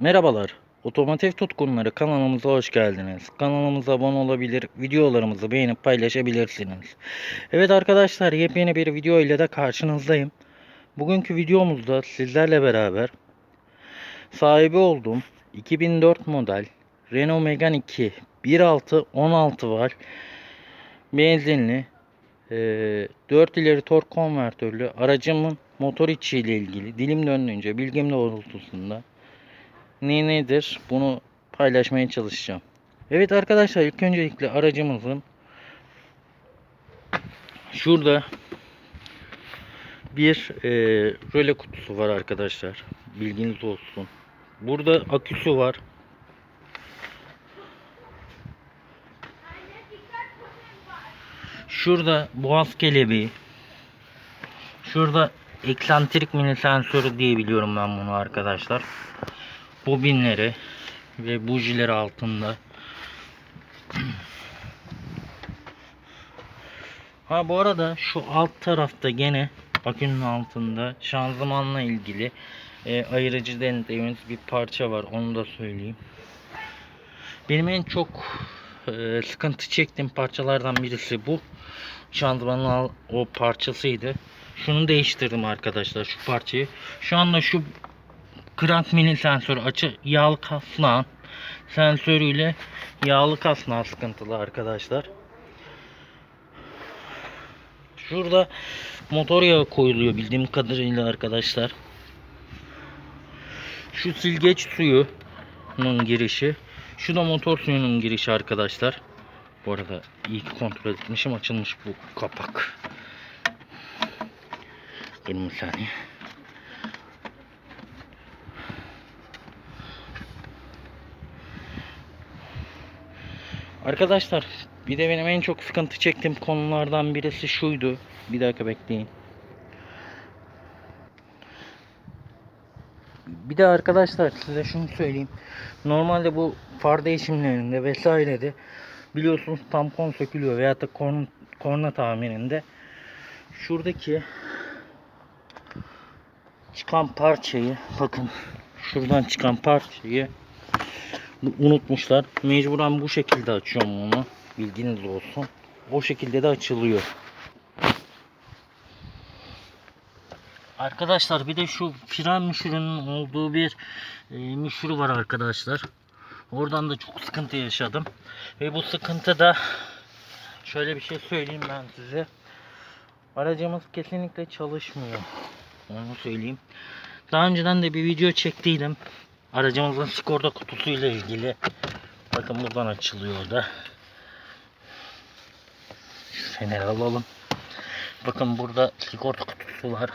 Merhabalar. Otomotiv tutkunları kanalımıza hoş geldiniz. Kanalımıza abone olabilir, videolarımızı beğenip paylaşabilirsiniz. Evet arkadaşlar yepyeni bir video ile de karşınızdayım. Bugünkü videomuzda sizlerle beraber sahibi olduğum 2004 model Renault Megane 2 1.6 16 var. Benzinli eee 4 ileri tork konvertörlü aracımın motor içi ile ilgili dilim döndüğünce bilgim doğrultusunda ne nedir bunu paylaşmaya çalışacağım. Evet arkadaşlar ilk öncelikle aracımızın şurada bir e, röle kutusu var arkadaşlar. Bilginiz olsun. Burada aküsü var. Şurada boğaz kelebeği. Şurada eksantrik mini sensörü diye biliyorum ben bunu arkadaşlar. Bobinleri ve bujileri altında. Ha bu arada şu alt tarafta gene akünün altında şanzımanla ilgili e, ayırıcı dediğimiz bir parça var. Onu da söyleyeyim. Benim en çok e, sıkıntı çektiğim parçalardan birisi bu. Şanzımanın o parçasıydı. Şunu değiştirdim arkadaşlar şu parçayı. Şu anda şu crank mini sensör açı yağlı kasnağın sensörüyle yağlı kasnağı sıkıntılı arkadaşlar. Şurada motor yağı koyuluyor bildiğim kadarıyla arkadaşlar. Şu silgeç suyunun girişi. Şu da motor suyunun girişi arkadaşlar. Bu arada iyi ki kontrol etmişim. Açılmış bu kapak. Benim bir saniye. Arkadaşlar bir de benim en çok sıkıntı çektiğim konulardan birisi şuydu. Bir dakika bekleyin. Bir de arkadaşlar size şunu söyleyeyim. Normalde bu far değişimlerinde vesairede biliyorsunuz tampon sökülüyor veyahut da korna, korna tamirinde şuradaki çıkan parçayı bakın şuradan çıkan parçayı unutmuşlar. Mecburen bu şekilde açıyorum onu. Bilginiz olsun. O şekilde de açılıyor. Arkadaşlar bir de şu fren müşürünün olduğu bir e, müşürü var arkadaşlar. Oradan da çok sıkıntı yaşadım. Ve bu sıkıntı da şöyle bir şey söyleyeyim ben size. Aracımız kesinlikle çalışmıyor. Onu söyleyeyim. Daha önceden de bir video çektiydim. Aracımızın sigorta kutusuyla ilgili. Bakın buradan açılıyor da. Şu feneri alalım. Bakın burada sigorta kutusu var.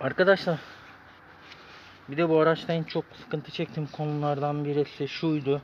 Arkadaşlar bir de bu araçta en çok sıkıntı çektiğim konulardan birisi şuydu.